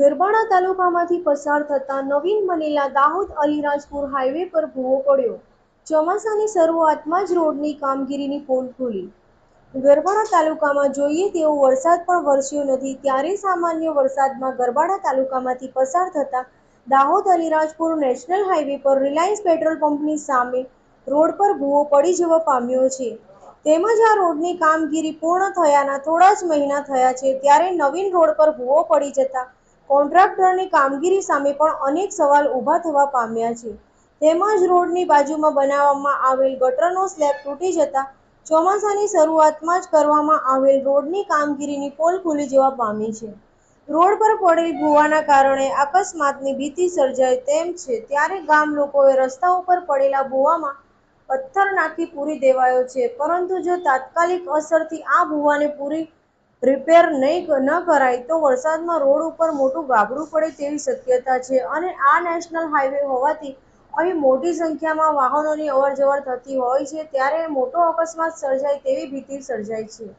ગરબાડા તાલુકામાંથી પસાર થતા નવીન બનેલા દાહોદ અલીરાજપુર હાઈવે પર ભૂવો પડ્યો. ચોમાસાની શરૂઆતમાં જ રોડની કામગીરીની પોલ ખુલી. ગરબાડા તાલુકામાં જોઈએ તેવો વરસાદ પણ વરસ્યો નથી. ત્યારે સામાન્ય વરસાદમાં ગરબાડા તાલુકામાંથી પસાર થતા દાહોદ અલીરાજપુર નેશનલ હાઈવે પર રિલાયન્સ પેટ્રોલ પંપની સામે રોડ પર ભૂવો પડી જવા પામ્યો છે. તેમજ આ રોડની કામગીરી પૂર્ણ થયાના થોડા જ મહિના થયા છે. ત્યારે નવીન રોડ પર ભૂવો પડી જતા કોન્ટ્રાક્ટરની કામગીરી સામે પણ અનેક સવાલ ઊભા થવા પામ્યા છે. તેમજ રોડની બાજુમાં બનાવવામાં આવેલ ગટરનો સ્લેબ તૂટી જતા ચોમાસાની શરૂઆતમાં જ કરવામાં આવેલ રોડની કામગીરીની પોલ ખુલી જવા પામી છે. રોડ પર પડેલ ભૂવાના કારણે અકસ્માતની ભીતિ સર્જાય તેમ છે, ત્યારે ગામ લોકોએ રસ્તા ઉપર પડેલા ભૂવામાં પથ્થર નાખી પૂરી દેવાયો છે. પરંતુ જો તાત્કાલિક અસરથી આ ભૂવાને પૂરી રિપેર નહીં ન કરાય તો વરસાદમાં રોડ ઉપર મોટું ગાબડું પડે તેવી શક્યતા છે અને આ નેશનલ હાઈવે હોવાથી અહીં મોટી સંખ્યામાં વાહનોની અવરજવર થતી હોય છે, ત્યારે મોટો અકસ્માત સર્જાય તેવી ભીતિ સર્જાય છે.